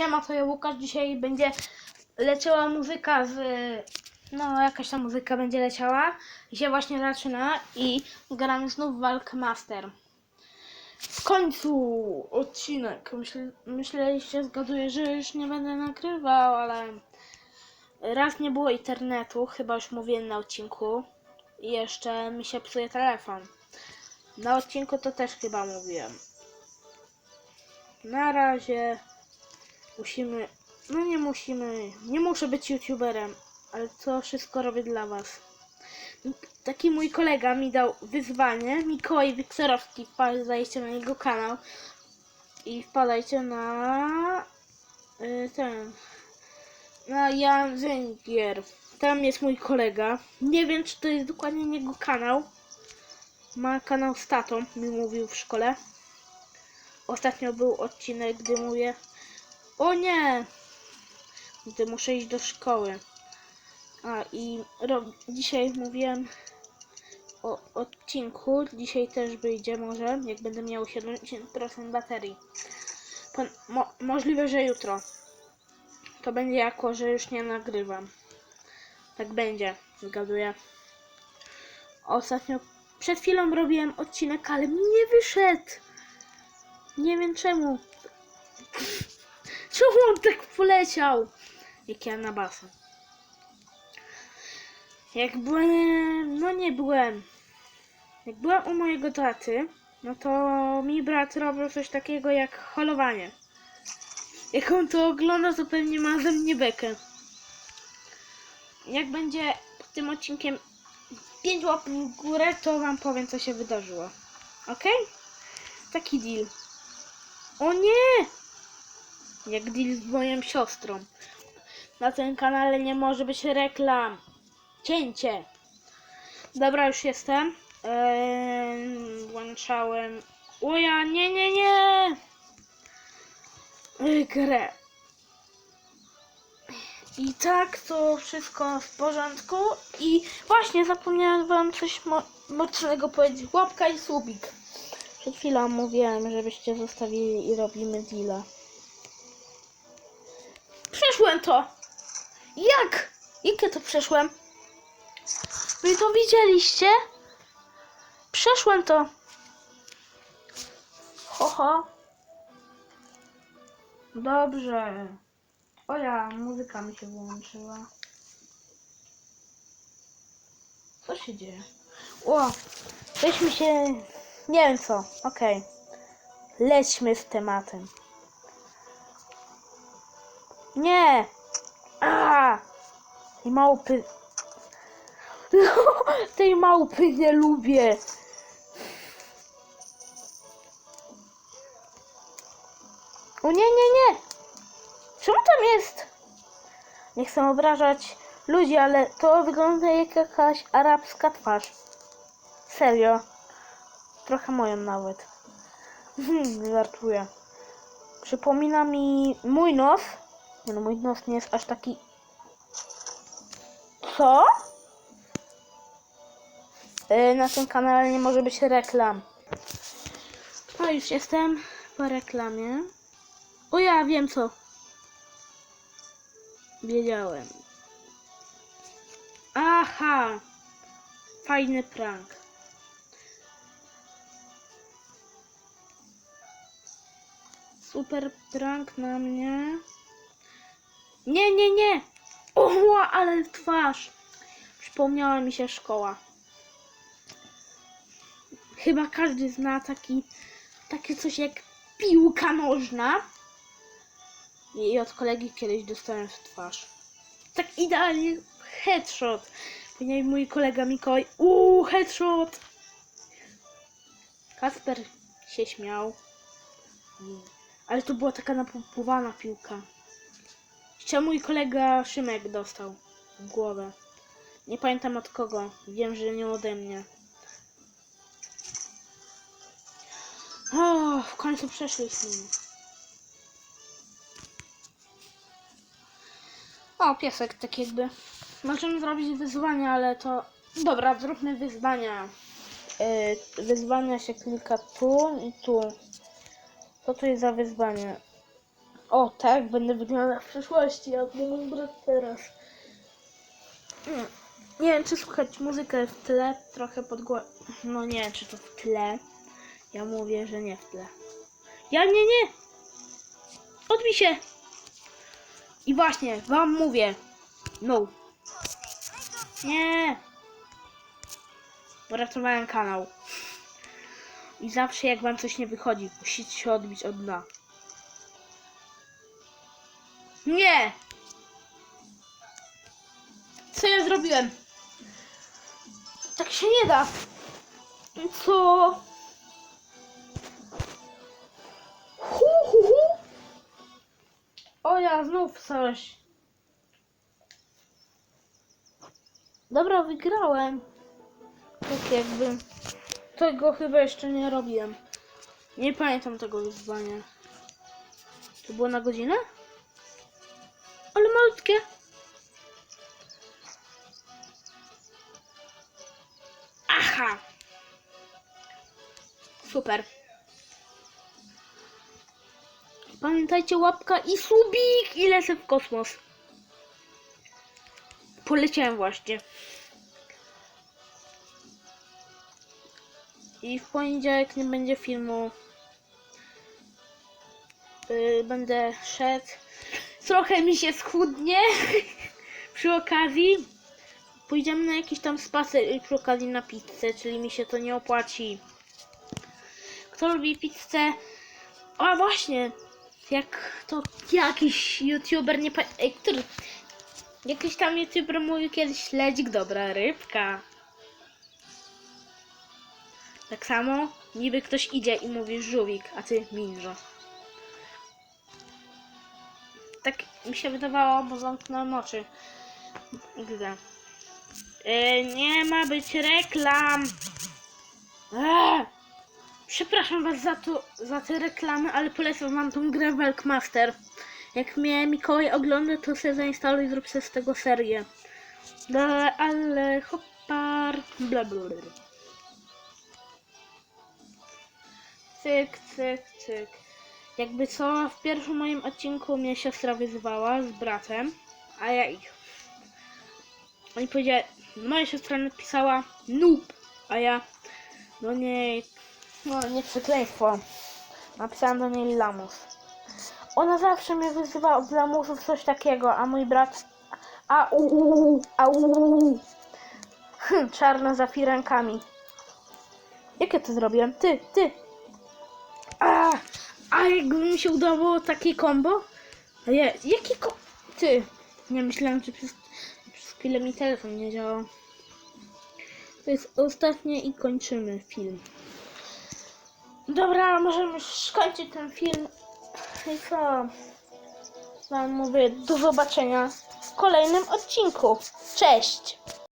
Siema, to ja Łukasz. Dzisiaj będzie leciała muzyka z... No, jakaś tam muzyka będzie leciała. I się właśnie zaczyna i gramy znów Walk Master. W końcu odcinek. Myśl, myśleliście, zgaduję, że już nie będę nagrywał, ale raz nie było internetu, chyba już mówiłem na odcinku. I jeszcze mi się psuje telefon. Na odcinku to też chyba mówiłem. Na razie musimy. No nie musimy. Nie muszę być youtuberem, ale to wszystko robię dla was. Taki mój kolega mi dał wyzwanie. Mikołaj Wiktorowski. Wpadajcie na jego kanał. I wpadajcie na y, ten. Na Jan Węgier. Tam jest mój kolega. Nie wiem, czy to jest dokładnie jego kanał. Ma kanał z tatą, mi mówił w szkole. Ostatnio był odcinek, gdy mówię O nie! Gdy muszę iść do szkoły. A i dzisiaj mówiłem o odcinku. Dzisiaj też wyjdzie może, jak będę miał 70% baterii. Po... Mo... możliwe, że jutro. To będzie jako, że już nie nagrywam. Tak będzie, zgaduję. Ostatnio przed chwilą robiłem odcinek, ale mi nie wyszedł. Nie wiem czemu. Czemu on tak poleciał? Jak ja na basen. Jak byłem, no nie byłem. Jak byłem u mojego taty, no to mi brat robił coś takiego jak holowanie. Jak on to ogląda, to pewnie ma ze mnie bekę. Jak będzie pod tym odcinkiem 5 łapek w górę, to wam powiem, co się wydarzyło. Ok? Taki deal. O nie! Jak deal z moją siostrą. Na tym kanale nie może być reklam. Cięcie. Dobra, już jestem. Eee, włączałem. O ja, nie, nie, nie! Grę. I tak to wszystko w porządku. I właśnie zapomniałem wam coś mo mocnego powiedzieć. Łapka i subik. Przed chwilą mówiłem, żebyście zostawili i robimy deala. To! Jak? Jakie to przeszłem? Wy to widzieliście? Przeszłem to. Ho, ho. Dobrze. O ja, muzyka mi się wyłączyła. Co się dzieje? O, weźmy się... Nie wiem co. Okej. Lećmy z tematem. Nie! A! I małpy... Tej małpy nie lubię. O nie, nie, nie! Czemu tam jest? Nie chcę obrażać ludzi, ale to wygląda jak jakaś arabska twarz. Serio. Trochę moją nawet. Żartuję. Przypomina mi mój nos. Nie no, mój nos nie jest aż taki... Co? Yy, na tym kanale nie może być reklam. A już jestem po reklamie. O ja wiem co. Wiedziałem. Aha! Fajny prank. Super prank na mnie. Nie, nie, nie! O, ale twarz! Przypomniała mi się szkoła. Chyba każdy zna taki, takie coś jak piłka nożna. I od kolegi kiedyś dostałem w twarz. Tak idealnie headshot. Ponieważ mój kolega Mikołaj. Uuu, headshot! Kasper się śmiał. Ale to była taka napompowana piłka. Jeszcze mój kolega Szymek dostał w głowę. Nie pamiętam od kogo. Wiem, że nie ode mnie. O, w końcu przeszliśmy. O, piesek tak jakby. Możemy zrobić wyzwania, ale to... Dobra, zróbmy wyzwania. Yy, wyzwania się klika tu i tu. Co to jest za wyzwanie? O, tak będę wyglądał w przyszłości, jak mój brat teraz. Mm. Nie wiem, czy słuchać muzykę w tle, trochę pod głowę. No nie czy to w tle. Ja mówię, że nie w tle. Ja nie, nie! Odbij się! I właśnie, wam mówię. No. Nie! Uratowałem kanał. I zawsze jak wam coś nie wychodzi, musicie się odbić od dna. Nie! Co ja zrobiłem? Tak się nie da. Co? Hu, hu, hu. O ja, znów coś. Dobra, wygrałem. Tak jakby. Tego chyba jeszcze nie robiłem. Nie pamiętam tego wyzwania. To było na godzinę? Ale malutkie. Aha. Super. Pamiętajcie łapka i subik i lecę w kosmos. Poleciałem właśnie. I w poniedziałek nie będzie filmu. Yy, będę szedł. Trochę mi się schudnie przy okazji. Pójdziemy na jakiś tam spacer i przy okazji na pizzę, czyli mi się to nie opłaci. Kto lubi pizzę? A właśnie, jak to jakiś youtuber nie który? Jakiś tam youtuber mówił kiedyś śledzik, dobra rybka. Tak samo niby ktoś idzie i mówi żółwik, a ty minżo. Tak mi się wydawało, bo zamknąłem oczy. Gdy. E, nie ma być reklam. Eee, przepraszam was za, to, za te reklamy, ale polecam wam tą grę Welkmaster. Jak mnie Mikołaj ogląda, to sobie zainstaluj i zrób sobie z tego serię. Ale, ale hopar. Bla, bla, bla. Cyk, cyk, cyk. Jakby co, w pierwszym moim odcinku mnie siostra wyzywała z bratem, a ja ich. Oni powiedzieli, moja siostra napisała noob, a ja, no nie, no nie przekleństwo. Napisałam do niej lamus. Ona zawsze mnie wyzywała od lamusów coś takiego, a mój brat, a u, u, a u, u. Hm, czarno za firankami. Jak ja to zrobiłem? Ty, ty, a jakby mi się udało takie combo? A ja, jaki ko... Ty, nie myślałem, że przez, przez chwilę mi telefon nie działał. To jest ostatnie i kończymy film. Dobra, możemy już skończyć ten film. I co? Wam mówię, do zobaczenia w kolejnym odcinku. Cześć!